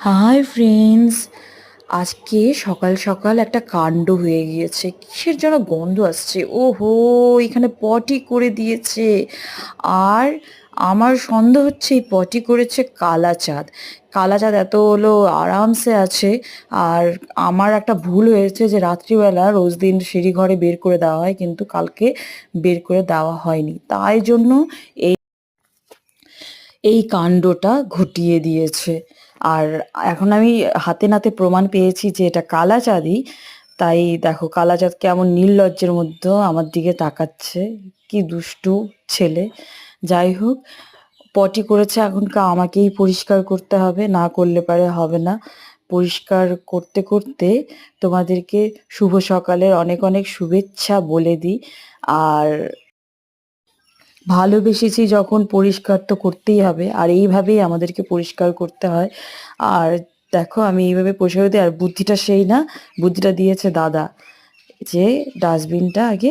Hi friends আজকে সকাল সকাল একটা কাণ্ড হয়ে গিয়েছে। কিসের যেন গন্ধ আসছে? ওহো, এখানে পটি করে দিয়েছে। আর আমার সন্দেহ হচ্ছে এই পটি করেছে কালাচাঁদ। কালাচাঁদ এত হলো আরামসে আছে। আর আমার একটা ভুল হয়েছে যে রাত্রিবেলা রোজ দিন সিঁড়ি ঘরে বের করে দেওয়া হয়, কিন্তু কালকে বের করে দেওয়া হয়নি। তাই জন্য এই এই কাণ্ডটা ঘটিয়ে দিয়েছে। আর এখন আমি হাতে নাতে প্রমাণ পেয়েছি যে এটা কালাচাঁদই। তাই দেখো, কালাচাঁদ কেমন নির্লজ্জের মধ্যে আমার দিকে তাকাচ্ছে। কি দুষ্টু ছেলে। যাই হোক, পটি করেছে এখনকার আমাকেই পরিষ্কার করতে হবে, না করলে পারে হবে না। পরিষ্কার করতে করতে তোমাদেরকে শুভ সকালের অনেক অনেক শুভেচ্ছা বলে দিই। আর ভালোবেসেছি যখন পরিষ্কার তো করতেই হবে, আর এইভাবেই আমাদেরকে পরিষ্কার করতে হয়। আর দেখো আমি এইভাবে পরিষ্কার দিই আর বুদ্ধিটা সেই না, বুদ্ধিটা দিয়েছে দাদা যে ডাস্টবিনটা আগে